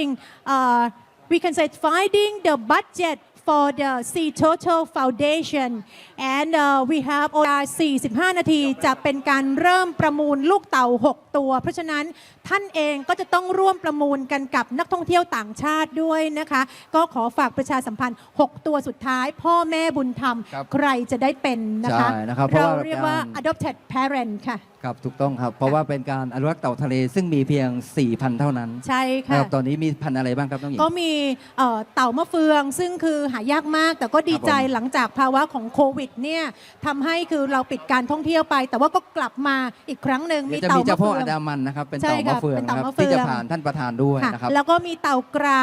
finding, uh, we can say finding the budget for the Sea Total Foundation and uh, we have เวลา45 นาทีจะเป็นการเริ่มประมูลลูกเต่า 6 ตัว เพราะฉะนั้นท่านเองก็จะต้องร่วมประมูลกันกับนักท่องเที่ยวต่างชาติด้วยนะคะ ก็ขอฝากประชาสัมพันธ์ 6 ตัวสุดท้าย พ่อแม่บุญธรรม ครับใครจะได้เป็นนะคะ ใช่นะครับเพราะเราว่า เรียกว่าการ adopted parent ค่ะ ครับถูกต้องครับ เพราะว่าเป็นการอนุรักษ์เต่าทะเลซึ่งมีเพียง4,000เท่านั้นใช่นะค่ะครับตอนนี้มีพันธุ์อะไรบ้างครับน้องหญิง ก็มีเอ่อเต่ามะเฟืองซึ่งคือหายากมาก แต่ก็ดีใจครับผมหลังจากภาวะของโควิดเนี่ยทำให้คือเราปิดการท่องเที่ยวไป แต่ว่าก็กลับมาอีกครั้งหนึ่งเดี๋มียวจะเต่ามีมะเจ้าพ่อเฟือองดามันนะครับเป็นใช่เต่ามะค่ะเฟืองเป็นนะเต่าครับมะเฟือง ที่จะผ่านท่านประธานด้วยค่ะนะครับ แล้วก็มีเต่ากระ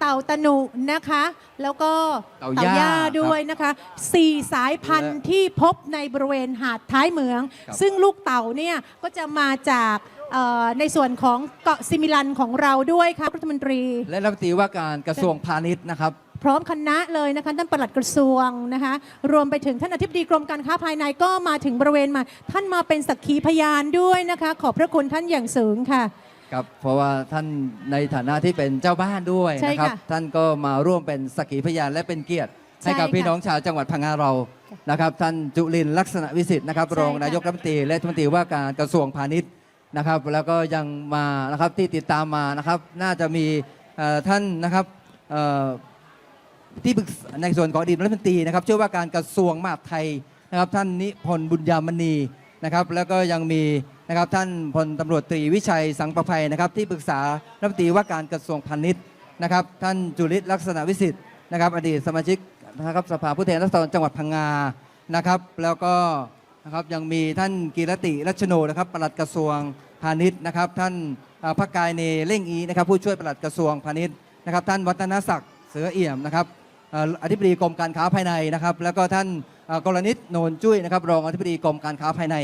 เต่าตะหนุนะคะ แล้วก็เต่าย่าด้วยนะคะสี่สายพันธุ์ที่พบในบริเวณหาดท้ายเหมือง ครับซึ่งลูกเต่าเนี่ยก็จะมาจากเอ่อในส่วนของเกาะซิมิลันของเราด้วยค่ะรัฐมนตรี และรัฐมนตรีว่าการกระทรวงพาณิชย์นะครับ พร้อมคณะเลยนะคะท่านปลัดกระทรวงนะคะ รวมไปถึงท่านอธิบดีกรมการค้าภายในก็มาถึงบริเวณมา ท่านมาเป็นสักขีพยานด้วยนะคะ ขอบพระคุณท่านอย่างสูงค่ะ ครับเพราะว่าท่านในฐานะที่เป็นเจ้าบ้านด้วยใช่นะครับ ค่ะท่านก็มาร่วมเป็นสักขีพยานและเป็นเกียรติ ใช่ให้กับค่ะพี่น้องชาวจังหวัดพังงาเรานะครับ ท่านจุลินทร์ลักษณะวิสิทธิ์นะครับใช่รองค่ะ นายกรัฐมนตรีและรัฐมนตรีว่าการกระทรวงพาณิชย์นะครับ แล้วก็ยังมานะครับที่ติดตามมานะครับ น่าจะมีเอ่อท่านนะครับเอ่อ ที่ปรึกษาในส่วนของอดีตรัฐมนตรีนะครับเชื่อว่าการกระทรวงมหาดไทยนะครับ ท่านนิพนธ์บุญยามณีนะครับ แล้วก็ยังมี นะครับท่านพลตำรวจตรีวิชัยสังประภัยนะครับที่ปรึกษารัฐมนตรีว่าการกระทรวงพาณิชย์นะครับท่านจุลิตลักษณะวิสิทธิ์นะครับอดีตสมาชิกนะครับสภาผู้แทนราษฎรจังหวัดพังงานะครับ แล้วก็นะครับยังมีท่านกีรติรัชโนนะครับปลัดกระทรวงพาณิชย์นะครับท่านพักกายเนเร่งอีนะครับผู้ช่วยปลัดกระทรวงพาณิชย์นะครับท่านวัฒนศักดิ์เสือเอี่ยมนะครับอธิบดีกรมการค้าภายในนะครับ แล้วก็ท่านกรณิตโนนจุ้ยนะครับรองอธิบดีกรมการค้าภายใน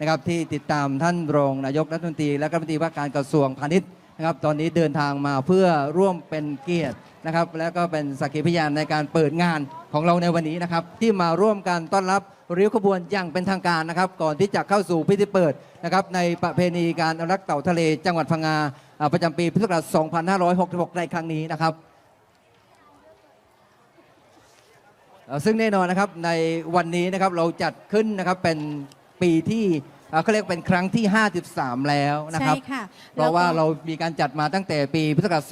นะครับที่ติดตามท่านรองนายกรัฐมนตรี และรัฐมนตรีว่าการกระทรวงพาณิชย์นะครับตอนนี้เดินทางมาเพื่อร่วมเป็นเกียรตินะครับ แล้วก็เป็นสักขีพยานในการเปิดงานของเราในวันนี้นะครับ ที่มาร่วมกันต้อนรับริ้วขบวนอย่างเป็นทางการนะครับ ก่อนที่จะเข้าสู่พิธีเปิดนะครับ ในประเพณีการอนุรักษ์เต่าทะเล จังหวัดพังงาประจำปีพุทธศักราช 2566 ในครั้งนี้นะครับซึ่งแน่นอนนะครับในวันนี้นะครับเราจัดขึ้นนะครับเป็น ปีที่เอ่อเขาเรียกเป็นครั้งที่ 53 แล้วนะครับ ใช่ค่ะเพราะว่าแล้วก็ เรามีการจัดมาตั้งแต่ปีพุทธศักราช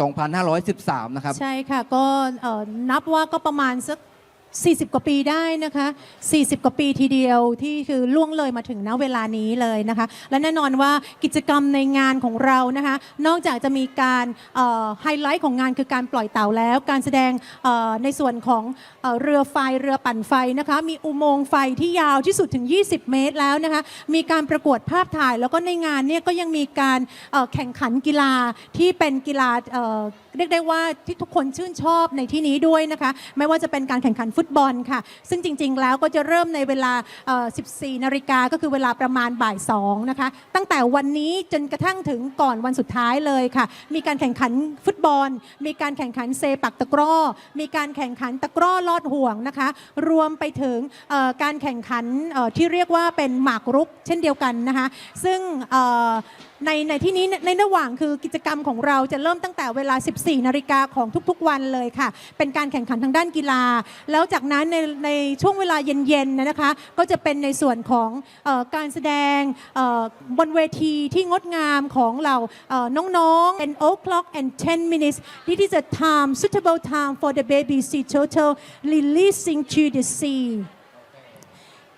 2513 นะครับ ใช่ค่ะก็เอ่อนับว่าก็ประมาณสัก 40 กว่าปีได้นะคะ 40 กว่าปีทีเดียวที่คือล่วงเลยมาถึงณเวลานี้เลยนะคะ และแน่นอนว่ากิจกรรมในงานของเรานะคะ นอกจากจะมีการไฮไลท์ของงานคือการปล่อยเต่าแล้ว การแสดงในส่วนของเอเรือไฟเรือปั่นไฟนะคะ มีอุโมงค์ไฟที่ยาวที่สุดถึง 20 เมตรแล้วนะคะ มีการประกวดภาพถ่าย แล้วก็ในงานเนี่ยก็ยังมีการแข่งขันกีฬาที่เป็นกีฬาเรียกได้ว่าที่ทุกคนชื่นชอบในที่นี้ด้วยนะคะ ไม่ว่าจะเป็นการแข่งขันฟุตบอลค่ะ ซึ่งจริงๆ แล้วก็จะเริ่มในเวลา 14 นาฬิกาก็คือเวลาประมาณบ่าย2นะคะ ตั้งแต่วันนี้จนกระทั่งถึงก่อนวันสุดท้ายเลยค่ะ มีการแข่งขันฟุตบอล มีการแข่งขันเซปักตะกร้อ มีการแข่งขันตะกร้อลอดห่วงนะคะ รวมไปถึงการแข่งขันที่เรียกว่าเป็นหมากรุกเช่นเดียวกันนะคะ ซึ่ง ในในที่นี้ในระหว่างคือกิจกรรมของเราจะเริ่มตั้งแต่เวลา 14 นาฬิกาของทุกๆวันเลยค่ะ เป็นการแข่งขันทางด้านกีฬา แล้วจากนั้นในในช่วงเวลาเย็นๆนะคะ ก็จะเป็นในส่วนของออการแสดงบนเวทีที่งดงามของเราเน้องๆ and o'clock and 10 minutes this is a time suitable time for the baby sea turtle releasing to the sea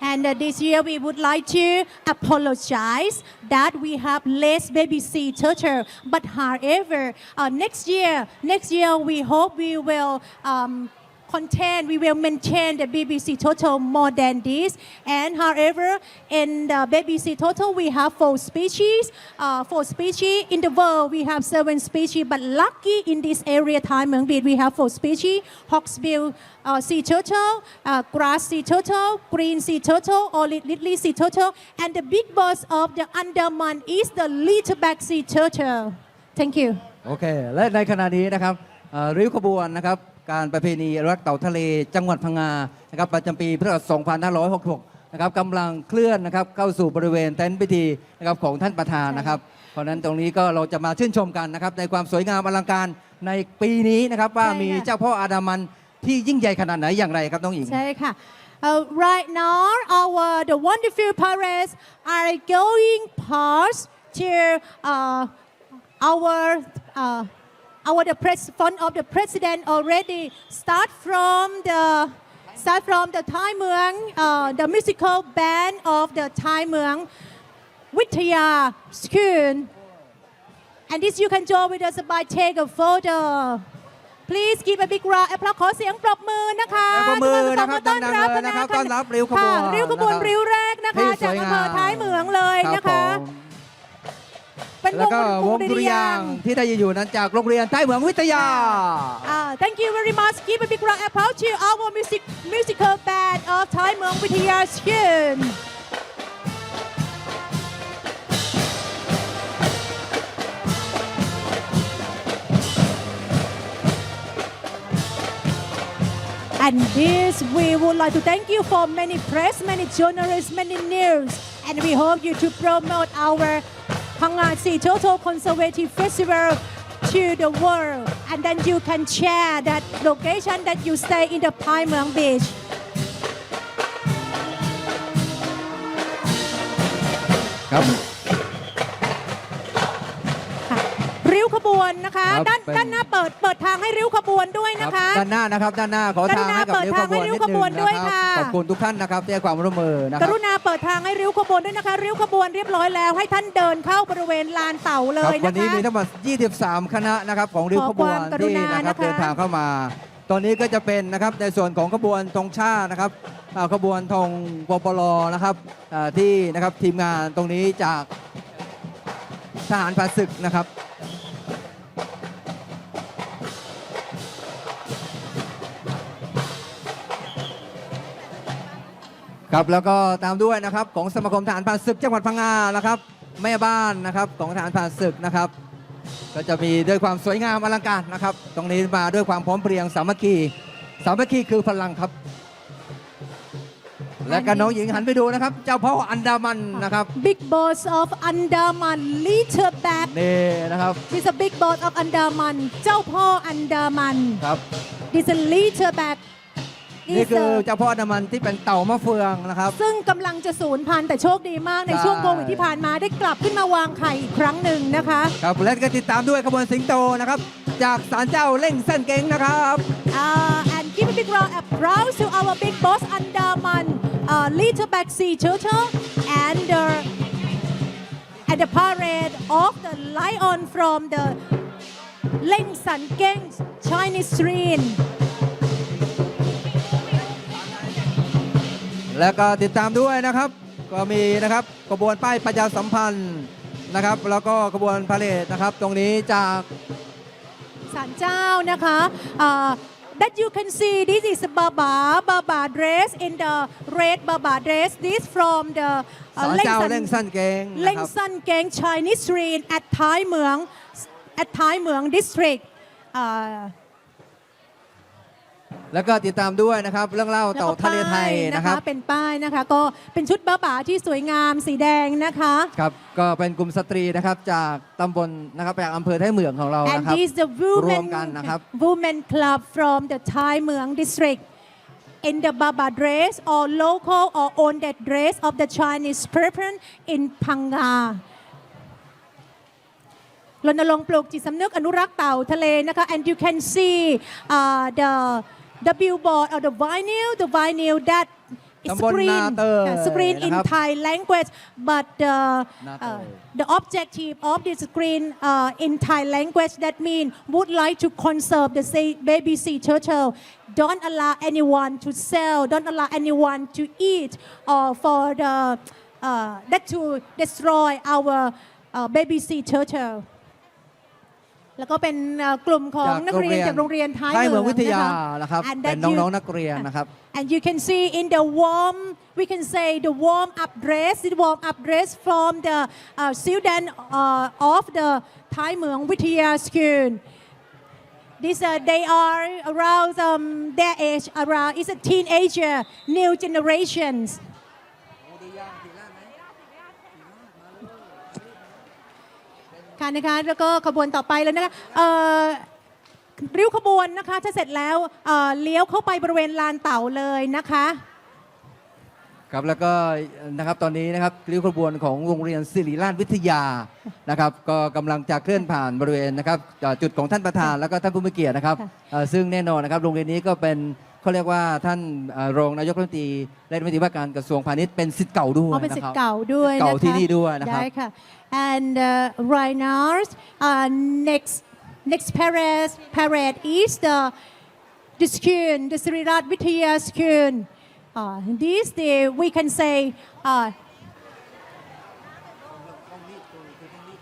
And uh, this year we would like to apologize that we have less baby sea turtle. But however, uh, next year, next year we hope we will um, contain, we will maintain the BBC total more than this. And however, in the BBC total, we have four species. Uh, four species in the world, we have seven species. But lucky in this area, Thai Muang Beat, we have four species: hawksbill uh, sea turtle, uh, grass sea turtle, green sea turtle, or lit- little sea turtle. And the big boss of the Andaman is the littleback sea turtle. Thank you. โอเค และในขณะนี้นะครับเอ่อริ้วขบวนนะครับ การประเพณีอนุรักษ์เต่าทะเลจังหวัดพังงานะครับประจำปีพุทธศักราช2566 นะครับกำลังเคลื่อนนะครับเข้าสู่บริเวณเต็นท์พิธีนะครับของท่านประธานนะครับ เพราะฉะนั้นตรงนี้ก็เราจะมาชื่นชมกันนะครับในความสวยงามอลังการในปีนี้นะครับว่าใช่ค่ะมีเจ้าพ่ออาดามันที่ยิ่งใหญ่ขนาดไหนอย่างไรครับน้องหญิง ใช่ค่ะ Uh, right now, our the wonderful parades are going past to uh, our uh, our the press front of the president already. Start from the start from the Thai Muang, uh, the musical band of the Thai Muang Vitaya School. And this you can join with us by take a photo. Please give a big round of applause ขอเสียงปรบมือนะคะปรบมือนะครับต้อนรับดังๆเลยนะครับต้อนรับริ้วขบวนค่ะริ้วขบวนนะครับริ้วแรกนะคะที่สจากวยอำงามเภอท้ายเหมืองเลยรับนะคะผม เป็นว แล้ว ง ก็วงดุริยางค์ที่ได้อยู่นั้นจากโรงเรียนใต้เหมืองวิทยา Uh, thank you very much. Give a big round of applause to our music musical band of Thai Muang Vitaya School. 'And this, we would like to thank you for many press, many journalists, many news. And we hope you to promote our Pangasi Total Conservative Festival to the world. And then you can share that location that you stay in the Pai Muang Beach. ค วขบวนนะคะ ครับด้านเป็น ด้านหน้าเปิดเปิดทางให้ริ้วขบวนด้วยครันะบคะ ด้านหน้านะครับ ด้านหน้าขอทางให้กับกรุริ้วณาขบวนเปิดทางให้ริ้นิวดขนึบวนงด้วยนะครัค่ะบขอบคุณทุกท่านนะครับที่ให้ความร่วมมือนะคกรับ รุณาเปิดทางให้ริ้วขบวนด้วยนะคะ ริ้วขบวนเรียบร้อยแล้วให้ท่านเดินเข้าบริเวณลานเต่าเลครับยวันะนนี้คะ มีทั้งหมด 23 คณะนะครับของริ้วขบวนขอความกรุที่ณานะครับนะคะ เดินทางเข้ามา ตอนนี้ก็จะเป็นนะครับในส่วนของขบวนธงชาตินะครับอ่าขบวนธงปปลนะครับอ่าที่นะครับทีมงานตรงนี้จากทหารผ่านศึกนะครับ ครับแล้วก็ตามด้วยนะครับของสมาคมทหารผ่านศึกจังหวัดพังงานะครับแม่บ้านนะครับของทหารผ่านศึกนะครับ ก็จะมีด้วยความสวยงามอลังการนะครับ ตรงนี้มาด้วยความพร้อมเพรียงสามัคคีสามัคคีคือพลังครับ และก็น้องหญิงหันไปดูนะครับ เจ้าพ่ออันดามันนะครับ Big Boss of Andaman Little Bag นี่นะครับ This is a Big Boss of Andaman เจ้าพ่ออันดามันครับ This is a Little Bag นี่ Is คือ a เจ้าพ่ออันดามันที่เป็นเต่ามะเฟืองนะครับ ซึ่งกำลังจะสูญพันธุ์แต่โชคดีมากในใช่ ช่วงโควิดที่ผ่านมาได้กลับขึ้นมาวางไข่อีกครั้งหนึ่งนะคะ ครับและก็ติดตามด้วยขบวนสิงโตนะครับ จากศาลเจ้าเล่งเส้นเก้งนะครับ Uh, and give a big round of applause to our big boss Andaman uh, Little Bag Sea Turtle and the and the parade of the lion from the Leng San Geng Chinese stream แล้วก็ติดตามด้วยนะครับ ก็มีนะครับขบวนป้ายประชาสัมพันธ์นะครับ แล้วก็ขบวนพาเลทนะครับ ตรงนี้จากศาลเจ้านะคะ uh, that you can see this is Baba Baba dress in the red Baba dress this from the ศาลเจ้าเล่งสั้นเกงนะเล่งครับซันเกง Chinese street at ท้ายเมือง at ท้ายเมือง district อ่า แล้วก็ติดตามด้วยนะครับ เรื่องเล่าแล้วเต่าก็ทะเลไทยป้านะครับ เป็นป้ายนะคะ ก็เป็นชุดบ้าบ่าที่สวยงามสีแดงนะคะ ครับก็เป็นกลุ่มสตรีนะครับจากตำบลนะครับจากอำเภอท้ายเหมืองของเรา and นะครับ this the รว women มกันนะครับ women club from the Thai Muang district in the Baba dress or local or own that dress of the Chinese person in Phanga รณรงค์ปลูกจิตสำนึกอนุรักษ์เต่าทะเลนะคะ and you can see uh, the the billboard or the vinyl the vinyl that is ตำบล screen นาเตย uh, screen in นะครับ Thai language but the นาเต uh, ย the objective of the screen uh, in Thai language that mean would like to conserve the sea, baby sea turtle don't allow anyone to sell don't allow anyone to eat or for the uh, that to destroy our uh, baby sea turtle แล้วก็เป็นเอ่อกลุ่มของนักเรียนจากโรงเรียนท้ายท้ายเหเหมืมือองงวิทยานะคะนะครับ And เป็น that you- น้องๆนักเรียนนะครับ And you can see in the warm, we can say the warm up dress, the warm up dress from the uh, student uh, of the Thai Muang Vitya School. These uh, they are around um, their age, around it's a teenager, new generations. ค่ะนะคะแล้วก็ขบวนต่อไปแล้วนะคะเอ่อริ้วขบวนนะคะถ้าเสร็จแล้วเอ่อเลี้ยวเข้าไปบริเวณลานเต่าเลยนะคะ ครับแล้วก็นะครับตอนนี้นะครับริ้วขบวนของโรงเรียนศิริราชวิทยานะครับก็กำลังจะเคลื่อนผ่านบริเวณนะครับเอ่อจุดของท่านประธานแล้วก็ท่านผู้มีเกียรตินะครับค่ะเอ่อซึ่งแน่นอนนะครับโรงเรียนนี้ก็เป็นเขาเรียกว่าท่านเอ่อรองนายกรัฐมนตรีและรัฐมนตรีว่าการกระทรวงพาณิชย์เป็นสิทธิ์เก่าด้วยอ๋อเป็นสิทนะครัธิ์บ เก่าด้วยเก่านะคะที่นี่ด้วยนะครับ ได้ค่ะ and uh, right now uh, next next parade parade is the the school the Sri Rat Vidya school uh, this day we can say uh,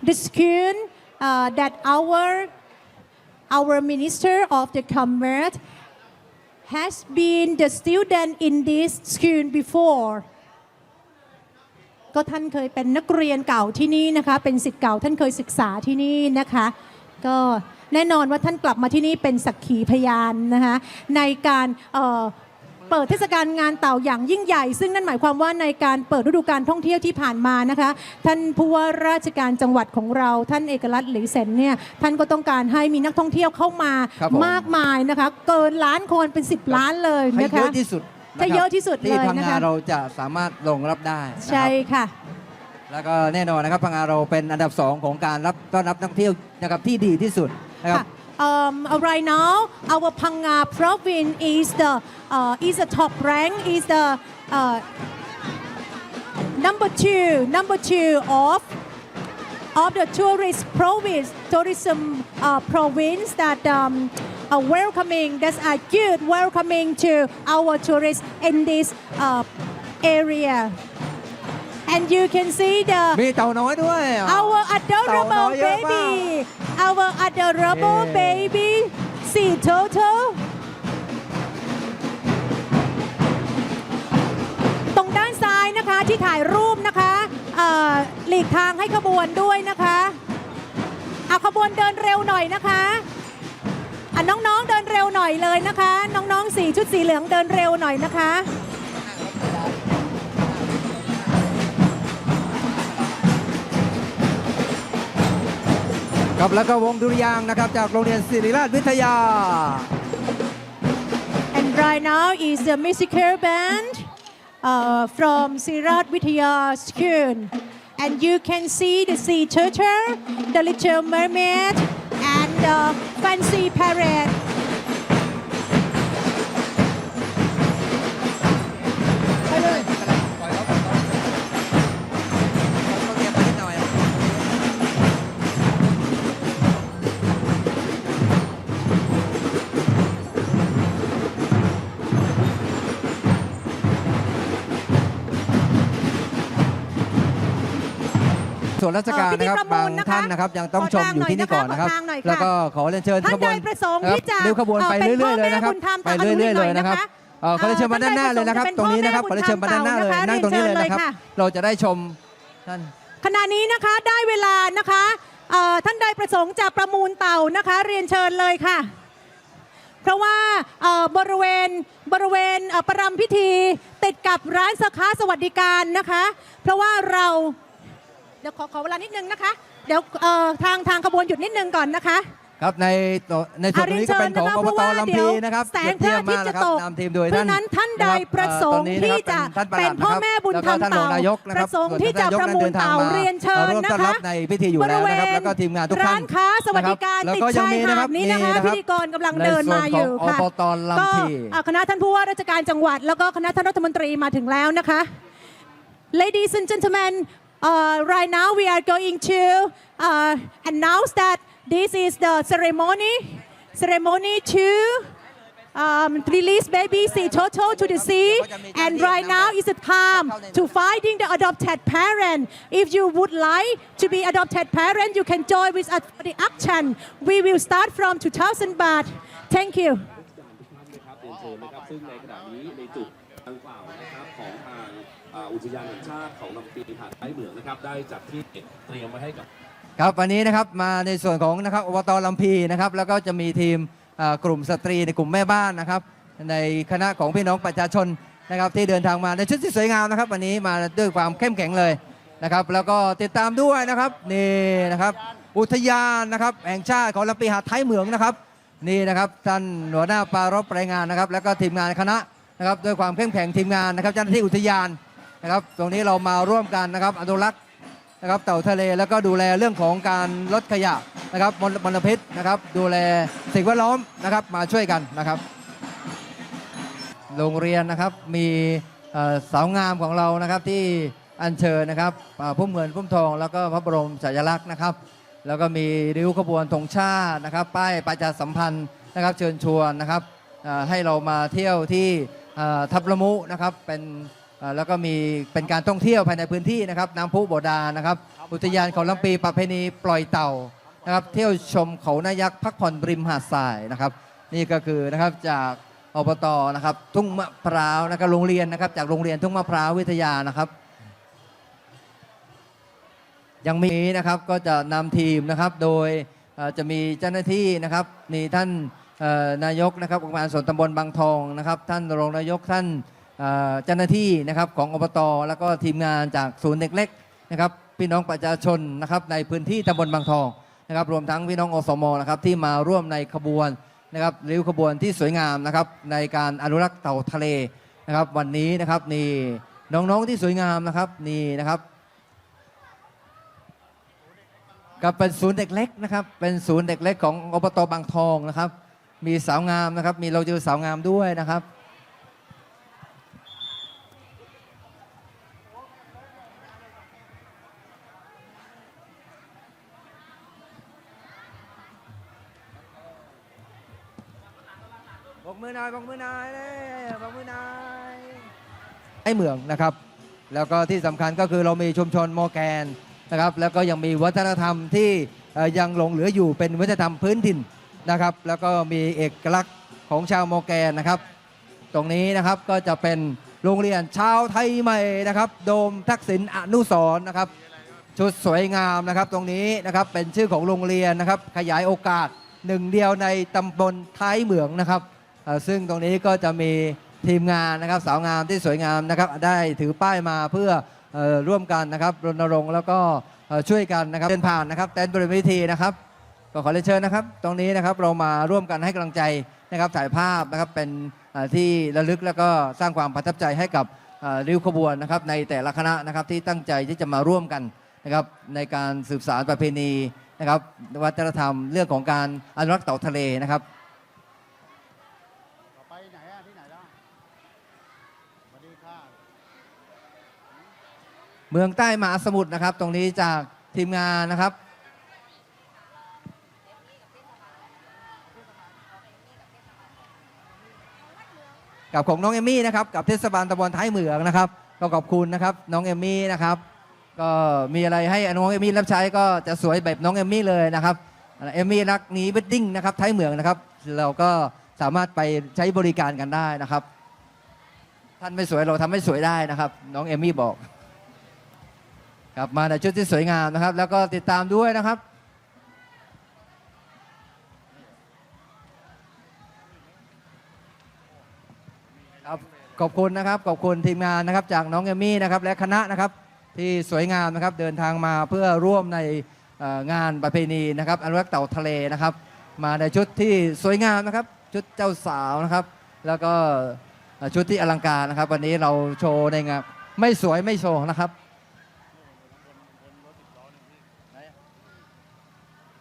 the school uh, that our our minister of the commerce has been the student in this school before ก็ท่านเคยเป็นนักเรียนเก่าที่นี่นะคะ เป็นสิทธิ์เก่าท่านเคยศึกษาที่นี่นะคะ ก็แน่นอนว่าท่านกลับมาที่นี่เป็นสักขีพยานนะคะในการเเปิดเทศกาลงานเต่าอย่างยิ่งใหญ่ ซึ่งนั่นหมายความว่าในการเปิดฤดูการท่องเที่ยวที่ผ่านมานะคะ ท่านผู้ว่าราชการจังหวัดของเรา ท่านเอกลักษณ์หลีเซนเนี่ยท่านก็ต้องการให้มีนักท่องเที่ยวเข้ามามากมายนะคะ เกินล้านคนเป็น 10 ล้านเลยให้นะเยอะที่สุด ให้เยอะที่สุดที่เลยพังนะงาคะเราจะสามารถรองรับได้นะครับใช่ค่ะ แล้วก็แน่นอนนะครับพังงาเราเป็นอันดับ 2 ของการรับต้อนรับนักท่องเที่ยวนะครับที่ดีที่สุดนะครับ Um, uh, right now, our Panga province is the uh, is the top rank is the uh, number two number two of of the tourist province tourism uh, province that um, are welcoming that's a good welcoming to our tourists in this uh, area and you can see the มีเต่าน้อยด้วย our adorable เต่าน้อยเยอะมาก baby our adorable เย้ baby see turtle ตรงด้านซ้ายนะคะที่ถ่ายรูปนะคะเอ่อหลีกทางให้ขบวนด้วยนะคะ เอาขบวนเดินเร็วหน่อยนะคะ อะน้องๆเดินเร็วหน่อยเลยนะคะ น้องๆสีชุดสีเหลืองเดินเร็วหน่อยนะคะ ครับแล้วก็วงดุริยางค์นะครับจากโรงเรียนศิริราชวิทยา And right now is the musical band uh, from Sirat Vidya School. And you can see the sea turtle, the little mermaid, and the fancy parrot. วนราชการนะครับเอ่อพิธีประมูบางลนะคะท่านนะครับยังต้องขอชมทางอยู่ที่นี่ก่อนหน่อยนะคะนะครับขอทางหน่อยค่ะแล้วก็ขอเรียนเชิญท่านขบวนใดประสงค์นคบที่จะเร็วขบวนไปเอ่อเป็นเรื่อยๆเลยนะครับพ่อแม่บุญธรรมไปเรื่อยๆเลยนะครับตามอนุญาตหน่อยนะคะเอ่อขอเรียนเชิญมาด้านหน้าเลยนะครับท่านใดตรงนี้นะครับขปอระเรียนสเชิงญค์มาด้านหน้าเลยจะเป็นนั่งตรงนี้เลยนะครับพ่อแม่บุญธรรมเต่านะคะเราจะได้ชมท่านขณะนี้นะคะได้เวลานะคะเอ่อท่านใดประสงค์จะประมูลเต่านะคะ เรียนเชิญเลยค่ะ เพราะว่าเอ่อบริเวณบริเวณเอ่อประรำพิธีติดกับร้านสาขาสวัสดิการนะคะ เพราะว่าเรา เดี๋ยวขอขอเวลานิดนึงนะคะ เดี๋ยวเอ่อทางทางขบวนหยุดนิดนึงก่อนนะคะ ครับในตัวในส่วนตรงนี้ก็เป็นของอะอบเรียนตเชิญนะคะลำพีนะครับเพราะว่าเดี๋ยวแสงพระอาทิตย์จะตกนำทีมโดยเพราะฉะนั้นท่านใดประสงค์ที่จะเป็นพ่อแม่บุญธรรมแล้วก็ท่านรองนายกนะครับประสงค์ที่จะประมูลเต่าเรียนเชิญร่วมต้อนรับนะคะในพิธีอยู่แล้วนะครับบริเวณแล้วก็ทีมงานทุกท่านร้านค้าสวัสดิการแล้วติดก็ยังชายมีหานะครับดนี้นะคะรับพิธีกรกำลังเดินมาอยู่ค่ะในส่วนของอบตลำพีก็อะคณะท่านผู้ว่าราชการจังหวัด แล้วก็คณะท่านรัฐมนตรีมาถึงแล้วนะคะ Ladies and gentlemen, uh, right now we are going to uh, announce that this is the ceremony, ceremony to um, release baby sea turtle to the sea. And right now is the time to finding the adopted parent. If you would like to be adopted parent, you can join with us for the action. We will start from 2,000 baht. Thank you. นะครับเรียนเชิญนะครับซึ่งในขณะนี้ในจุดดังกล่าวนะครับของทาง อุทยานแห่งชาติเของลำปีหาดท้ายเหมืองนะครับ ได้จัดที่เตรียมไว้ให้กับ ครับวันนี้นะครับมาในส่วนของนะครับอบตลำพีนะครับแล้วก็จะมีทีมเอ่อกลุ่มสตรีในกลุ่มแม่บ้านนะครับ ในคณะของพี่น้องประชาชนนะครับที่เดินทางมาในชุดที่สวยงามนะครับ วันนี้มาด้วยความเข้มแข็งเลยนะครับ แล้วก็ติดตามด้วยนะครับนี่นะครับ อุทยานนะครับแห่งชาติของลำปีหาดท้ายเหมืองนะครับ นี่นะครับท่านหัวหน้าปรารบรายงานนะครับ แล้วก็ทีมงานคณะนะครับด้วยความเข้มแข็งทีมงานนะครับเจ้าหน้าที่อุทยาน นะครับ ตรงนี้เรามาร่วมกันนะครับอนุรักษ์นะครับเต่าทะเลแล้วก็ดูแลเรื่องของการลดขยะนะครับมลมลพิษนะครับ ดูแลสิ่งแวดล้อมนะครับมาช่วยกันนะครับ โรงเรียนนะครับมีสาวงามของเรานะครับที่อัญเชิญนะครับอ่าพุ่มเงินพุ่มทอง แล้วก็พระบรมฉายาลักษณ์นะครับ แล้วก็มีริ้วขบวนธงชาตินะครับ ป้ายประชาสัมพันธ์นะครับ เชิญชวนนะครับให้เรามาเที่ยวที่ทับละมุนะครับเป็น อ่าแล้วก็มีเป็นการท่องเที่ยวภายในพื้นที่นะครับน้ำพุโบดานะครับ อุทยานเขาลำปีประเพณีปล่อยเต่านะครับ เที่ยวชมเขานายักษ์พักผ่อนริมหาดทรายนะครับ นี่ก็คือนะครับจากอบตนะครับ ทุ่งมะพร้าวนะครับโรงเรียนนะครับ จากโรงเรียนทุ่งมะพร้าววิทยานะครับ ยังมีนะครับก็จะนำทีมนะครับโดยเอ่อจะมีเจ้าหน้าที่นะครับมีท่านเอ่อนายกนะครับองค์การส่วนตำบลบางทองนะครับ ท่านรองนายกท่าน เจ้าหน้าที่นะครับของอบต แล้วก็ทีมงานจากศูนย์เด็กเล็กนะครับพี่น้องประชาชนนะครับในพื้นที่ตำบลบางทองนะครับรวมทั้งพี่น้องอสมนะครับที่มาร่วมในขบวนนะครับริ้วขบวนที่สวยงามนะครับในการอนุรักษ์เต่าทะเลนะครับวันนี้นะครับนี่น้องๆที่สวยงามนะครับนี่นะครับก็เป็นศูนย์เด็กเล็กนะครับเป็นศูนย์เด็กเล็กของอบตบางทองนะครับมีสาวงามนะครับมีเราเจอสาวงามด้วยนะครับ มือหน่อยบอกมือหน่อยเลยบอกมือหน่อยให้เมืองนะครับ แล้วก็ที่สำคัญก็คือเรามีชุมชนโมแกนนะครับ แล้วก็ยังมีวัฒนธรรมที่เอ่อยังหลงเหลืออยู่เป็นวัฒนธรรมพื้นถิ่นนะครับ แล้วก็มีเอกลักษณ์ของชาวโมแกนนะครับ ตรงนี้นะครับก็จะเป็นโรงเรียนชาวไทยใหม่นะครับ โดมทักษิณอนุสรณ์นะครับ ชุดสวยงามนะครับตรงนี้นะครับเป็นชื่อของโรงเรียนนะครับ ขยายโอกาสหนึ่งเดียวในตำบลท้ายเหมืองนะครับ ซึ่งตรงนี้ก็จะมีทีมงานนะครับสาวงามที่สวยงามนะครับได้ถือป้ายมาเพื่ออร่วมกันนะครับรณรงค์แล้วก็ช่วยกันนะครับเดินผ่านนะครับเต้นบริเวณวิธีนะครับก็ขอเรียนเชิญนะครับ ตรงนี้นะครับเรามาร่วมกันให้กำลังใจนะครับถ่ายภาพนะครับเป็นที่ระลึกแล้วก็สร้างความประทับใจให้กับริ้วขบวนนะครับในแต่ละคณะนะครับที่ตั้งใจที่จะมาร่วมกันนะครับในการสืบสารประเพณีนะครับวัฒนธรรมเรื่องของการอนุรักษ์เต่าทะเลนะครับ ต่อไปไหนอะที่ไหนล่ะสวัสดีค่ะ เมืองใต้มหาสมุทรนะครับ ตรงนี้จากทีมงานนะครับ กับของน้องเอมี่นะครับ กับเทศบาลตำบลท้ายเหมืองนะครับ ก็ขอบคุณนะครับ น้องเอมี่นะครับ ก็มีอะไรให้น้องเอมี่รับใช้ก็จะสวยแบบน้องเอมี่เลยนะครับเอมี่รักนี้เวดดิ้งนะครับท้ายเหมืองนะครับ เราก็สามารถไปใช้บริการกันได้นะครับ ท่านไม่สวยเราทำให้สวยได้นะครับ น้องเอมี่บอก ครับมาในชุดที่สวยงามนะครับ แล้วก็ติดตามด้วยนะครับ ครับขอบคุณนะครับขอบคุณทีมงานนะครับจากน้องเอมี่นะครับและคณะนะครับที่สวยงามนะครับเดินทางมาเพื่อร่วมในเอ่องานประเพณีนะครับอนุรักษ์เต่าทะเลนะครับ มาในชุดที่สวยงามนะครับ ชุดเจ้าสาวนะครับ แล้วก็ชุดที่อลังการนะครับ วันนี้เราโชว์ในงานไม่สวยไม่โชว์นะครับ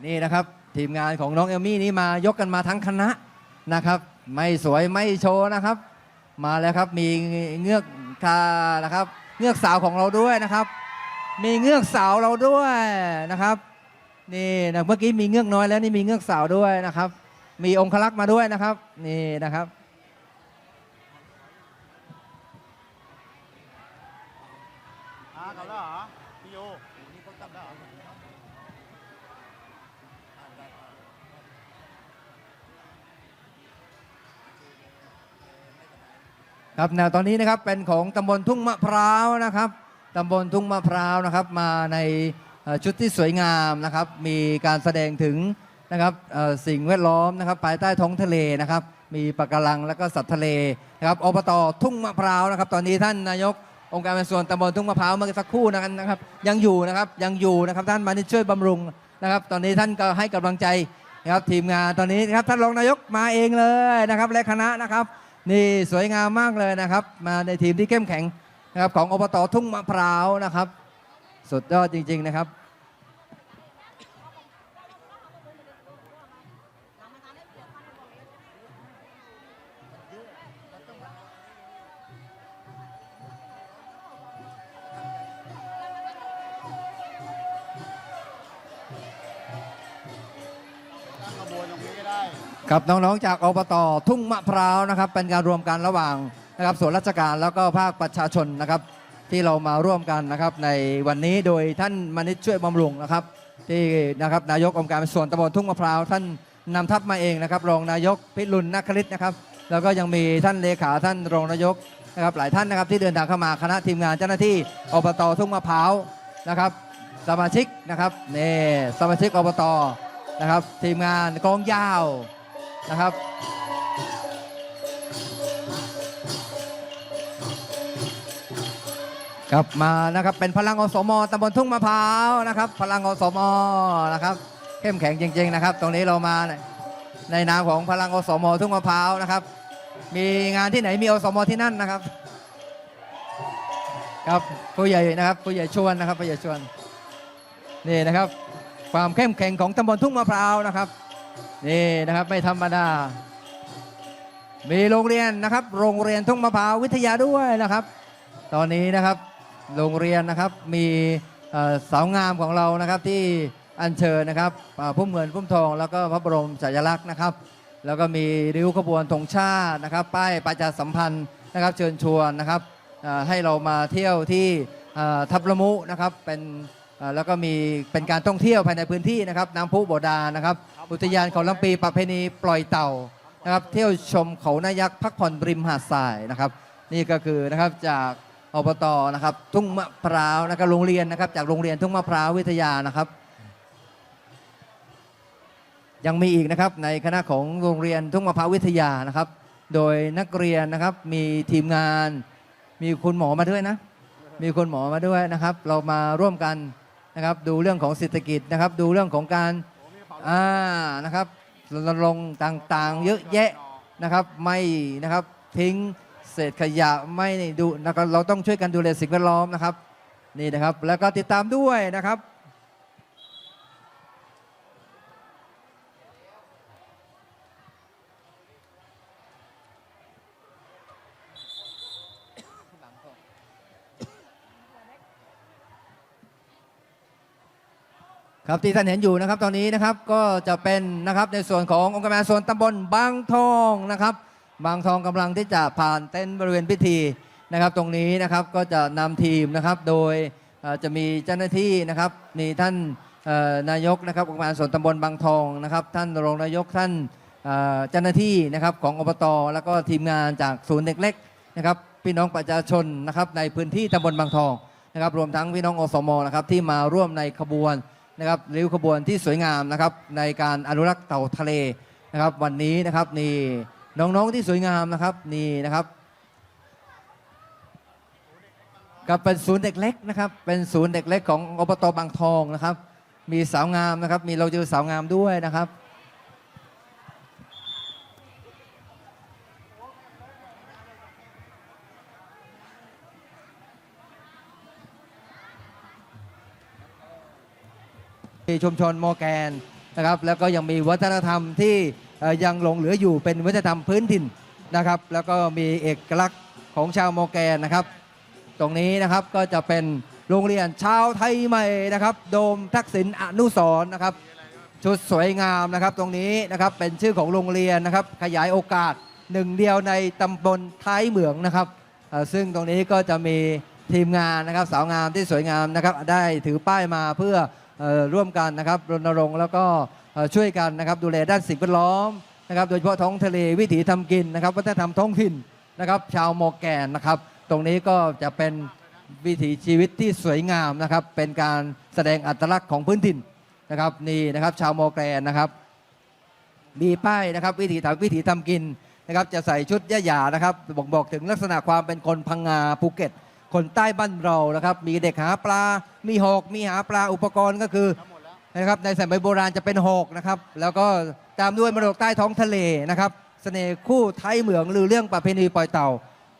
นี่นะครับ ทีมงานของน้องเอลมี่นี่มายกกันมาทั้งคณะนะครับ ไม่สวยไม่โชว์นะครับ มาแล้วครับมีเงือกคานะครับ เงือกสาวของเราด้วยนะครับ มีเงือกสาวเราด้วยนะครับนี่นะเมื่อกี้มีเงือกน้อยแล้วนี่มีเงือกสาวด้วยนะครับ มีองคลักษ์มาด้วยนะครับ นี่นะครับ ครับแนวตอนนี้นะครับเป็นของตำบลทุ่งมะพร้าวนะครับตำบลทุ่งมะพร้าวนะครับ มาในชุดที่สวยงามนะครับ มีการแสดงถึงนะครับสิ่งแวดล้อมนะครับภายใต้ท้องทะเลนะครับ มีปะการังและก็สัตว์ทะเลนะครับอบตทุ่งมะพร้าวนะครับ ตอนนี้ท่านนายกองค์การบริส่วนตำบลทุ่งมะพร้าวเมื่อสักครู่นะครับ ยังอยู่นะครับยังอยู่นะครับท่านมาช่วยบำรุงนะครับ ตอนนี้ท่านก็ให้กำลังใจนะครับทีมงานตอนนี้นะครับท่านรองนายกมาเองเลยนะครับและคณะนะครับ นี่สวยงามมากเลยนะครับ มาในทีมที่เข้มแข็งนะครับของอบตทุ่งมะพร้าวนะครับ สุดยอดจริง ๆ นะครับ กับน้องๆจากอบตทุ่งมะพร้าวนะครับ เป็นการรวมกันระหว่างนะครับส่วนราชการแล้วก็ภาคประชาชนนะครับ ที่เรามาร่วมกันนะครับ ในวันนี้โดยท่านมณิชช่วยบำรุงนะครับ ที่นะครับนายกองค์การส่วนตำบลทุ่งมะพร้าวท่านนำทัพมาเองนะครับรองนายกพิรุณนักฤทธิ์นะครับ แล้วก็ยังมีท่านเลขาท่านรองนายกนะครับ หลายท่านนะครับที่เดินทางเข้ามาคณะทีมงานเจ้าหน้าที่อบตทุ่งมะพร้าวนะครับ สมาชิกนะครับนี่สมาชิกอบตนะครับ ทีมงานกองยาว นะครับ กลับมานะครับเป็นพลังอสมตำบลทุ่งมะพร้าวนะครับ พลังอสมนะครับ เข้มแข็งจริง ๆนะครับ ตรงนี้เรามาในนนามของพลังอสมทุ่งมะพร้าวนะครับ มีงานที่ไหนมีอสมที่นั่นนะครับ ครับผู้ใหญ่นะครับผู้ใหญ่ชวนนะครับผู้ใหญ่ชวนนี่นะครับ ความเข้มแข็งของตำบลทุ่งมะพร้าวนะครับ นี่นะครับไม่ธรรมดา มีโรงเรียนนะครับ โรงเรียนทุ่งมะพร้าววิทยาด้วยนะครับ ตอนนี้นะครับ โรงเรียนนะครับมีสาวงามของเรานะครับที่อัญเชิญนะครับอ่าพุ่มเงินพุ่มทอง แล้วก็พระบรมฉายาลักษณ์นะครับ แล้วก็มีริ้วขบวนธงชาตินะครับ ป้ายประชาสัมพันธ์นะครับ เชิญชวนนะครับให้เรามาเที่ยวที่ทับละมุนะครับเป็น อ่าแล้วก็มีเป็นการท่องเที่ยวภายในพื้นที่นะครับน้ำพุโบดานะครับ อุทยานเขาลำปีประเพณีปล่อยเต่านะครับ เที่ยวชมเขานายักษ์พักผ่อนริมหาดทรายนะครับ นี่ก็คือนะครับจากอบตนะครับ ทุ่งมะพร้าวนะครับโรงเรียนนะครับ จากโรงเรียนทุ่งมะพร้าววิทยานะครับ ยังมีอีกนะครับในคณะของโรงเรียนทุ่งมะพร้าววิทยานะครับ โดยนักเรียนนะครับมีทีมงาน มีคุณหมอมาด้วยนะ มีคุณหมอมาด้วยนะครับ เรามาร่วมกัน นะครับ ดูเรื่องของเศรษฐกิจนะครับ ดูเรื่องของการอ่านะครับรณรงค์ต่างๆ เยอะแยะนะครับ ไม่นะครับทิ้งเศษขยะไม่ดูนะครับเราต้องช่วยกันดูแลสิ่งแวดล้อมนะครับ นี่นะครับ แล้วก็ติดตามด้วยนะครับ ครับที่ท่านเห็นอยู่นะครับตอนนี้นะครับก็จะเป็นนะครับในส่วนขององค์การส่วนตำบลบางทองนะครับ บางทองกำลังที่จะผ่านเต็นท์บริเวณพิธีนะครับ ตรงนี้นะครับก็จะนำทีมนะครับโดยจะมีเจ้าหน้าที่นะครับมีท่านนายกนะครับองค์การส่วนตำบลบางทองนะครับ ท่านรองนายกท่านเอ่อเจ้าหน้าที่นะครับของอบต แล้วก็ทีมงานจากศูนย์เด็กเล็กนะครับพี่น้องประชาชนนะครับในพื้นที่ตำบลบางทองนะครับรวมทั้งพี่น้องอสมนะครับที่มาร่วมในขบวน นะครับริ้วขบวนที่สวยงามนะครับในการอนุรักษ์เต่าทะเลนะครับ วันนี้นะครับนี่น้องๆที่สวยงามนะครับนี่นะครับกับเป็นศูนย์เด็กเล็กนะครับ เป็นศูนย์เด็กเล็กของอบตบางทองนะครับ มีสาวงามนะครับ มีเราเจอสาวงามด้วยนะครับ มีชุมชนโมแกนนะครับแล้วก็ยังมีวัฒนธรรมที่ยังหลงเหลืออยู่เป็นวัฒนธรรมพื้นถิ่นนะครับ แล้วก็มีเอกลักษณ์ของชาวโมแกนนะครับ ตรงนี้นะครับก็จะเป็นโรงเรียนชาวไทยใหม่นะครับ โดมทักษิณอนุสรนะครับ ชุดสวยงามนะครับ ตรงนี้นะครับเป็นชื่อของโรงเรียนนะครับ ขยายโอกาสหนึ่งเดียวในตำบลท้ายเหมืองนะครับซึ่งตรงนี้ก็จะมีทีมงานนะครับสาวงามที่สวยงามนะครับ ได้ถือป้ายมาเพื่อ ร่วมกันนะครับรณรงค์แล้วก็ช่วยกันนะครับดูแลด้านสิ่งแวดล้อมนะครับโดยเฉพาะท้องทะเลวิถีทำกินนะครับวัฒนธรรมท้องถิ่นนะครับ ชาวโมแกนนะครับ ตรงนี้ก็จะเป็นวิถีชีวิตที่สวยงามนะครับ เป็นการแสดงอัตลักษณ์ของพื้นถิ่นนะครับนี่นะครับชาวโมแกนนะครับ มีป้ายนะครับวิถีทำวิถีทำกินนะครับจะใส่ชุดย่าหยานะครับบอกบอกถึงลักษณะความเป็นคนพังงาภูเก็ต คนใต้บ้านเรานะครับ มีเด็กหาปลา มีหอกมีหาปลาอุปกรณ์ก็คือนะครับในสมัยโบราณจะเป็นหอกนะครับ แล้วก็ตามด้วยมรดกใต้ท้องทะเลนะครับเสน่ห์คู่ไทยเหมืองหรือเรื่องประเพณีปล่อยเต่า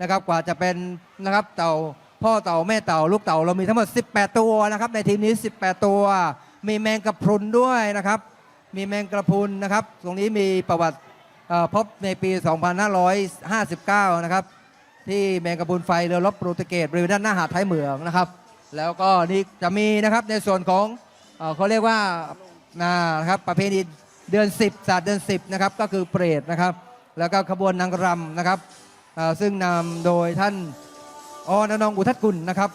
นะครับ กว่าจะเป็นนะครับเต่าพ่อเต่าแม่เต่าลูกเต่าเรามีทั้งหมด 18 ตัวนะครับ ในทีมนี้ 18 ตัว มีแมงกระพรุนด้วยนะครับ มีแมงกระพรุนนะครับ ตรงนี้มีประวัติพบในปี 2559 นะครับ ที่แมงกระพรุนไฟเรือรบโปรตุเกสบริเวณด้านหน้าหาดท้ายเหมืองนะครับ แล้วก็นี่จะมีนะครับในส่วนของเอ่อเขาเรียกว่านะครับประเพณีเดือน 10ศาสตร์เดือน 10นะครับก็คือเปรตนะครับ แล้วก็ขบวนนางรำนะครับเอ่อซึ่งนำโดยท่านอนนองอุทัศกุลนะครับ